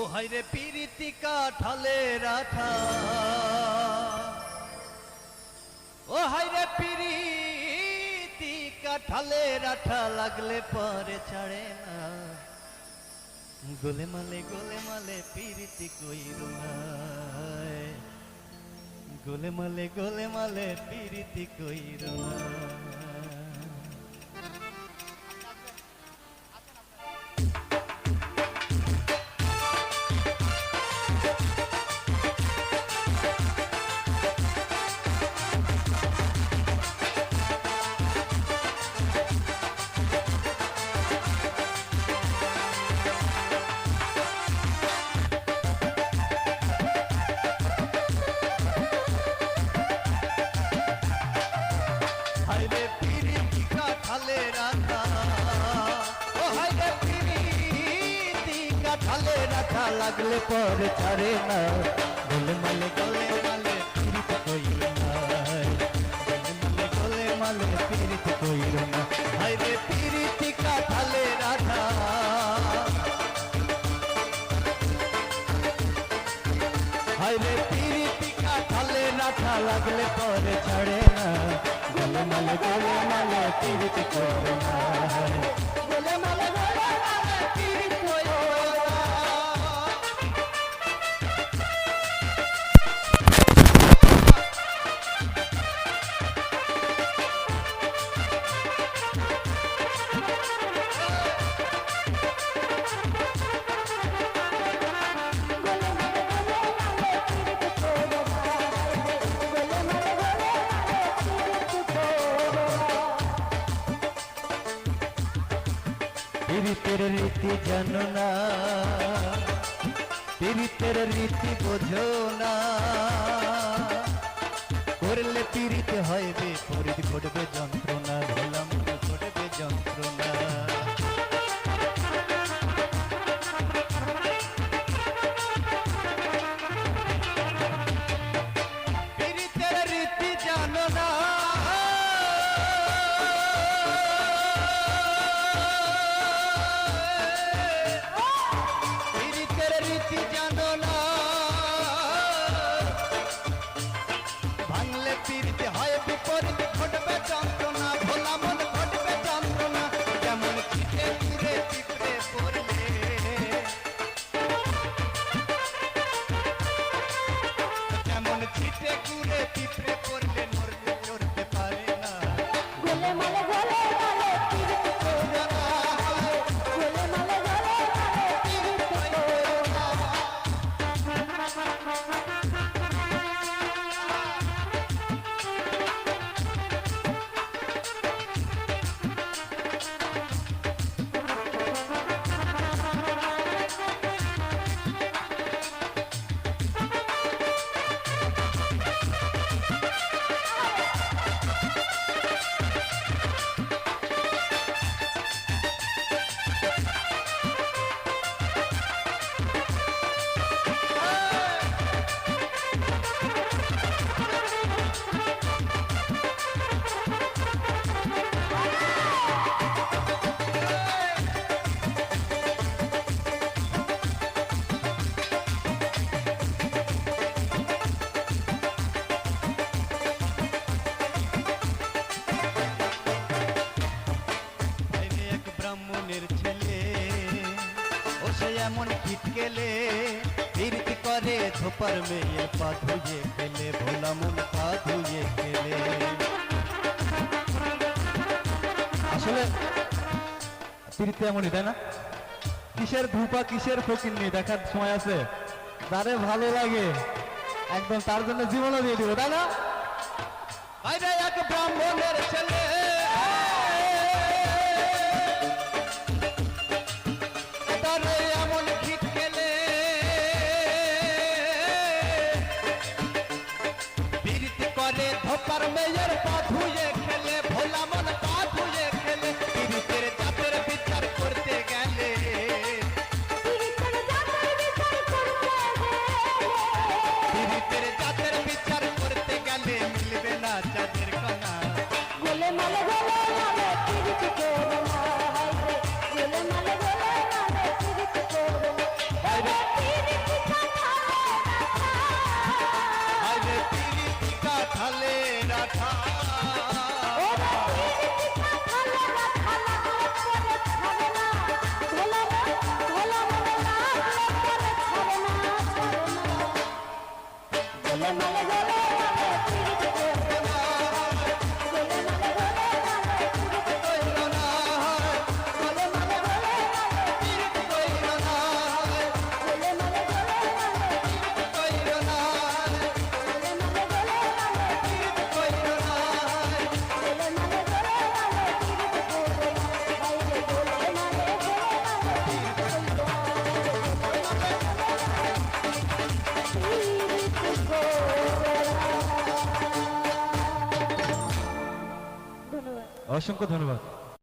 ও হাইরে পিরিতি কাঠালে রাঠা ও হাইরে পিরিতি কাঠালে রাঠা লাগলে পরে ছাড়ে না। গোলে মালে গোলে মালে পিরিতি কইরো না। গোলে মালে গোলে মালে পিরিতি কইরো না। কাঠালে রাখা লাগলে পরে ছাড়ে না। গোলে মালে, গলে মালে পিরিতি কইল না। মালে, গলে মালে পিরিতি কইল না। হাইরে পিরিতি কাঠালে রাখা। হাইরে পিরিতি কাঠালে রাখা লাগলে পরে ছাড়ে না। গোলে মালে গোলে মালে পিরিতি করে না। গোলে মালে পীড়িতের রীতি জানো না। পীড়িতের রীতি বোঝো না। করলে পীড়িত হয় বে পরিত ঘটবে যন্ত্রণা সে এমন ফিট গেলে প্রীতি করে ধোপার মেয়ে পা ধুয়ে খেলে, ভোলা মন পা ধুয়ে খেলে। আসলে প্রীতি এমনই, তাই না? কিসের ধূপা, কিসের ফকির নিয়ে দেখার সময় আছে। তারে ভালো লাগে। একদম তার জন্য জীবনও দিয়ে দিব, তাই না? এক ব্রাহ্মণের ছেলে। অসংখ্য ধন্যবাদ।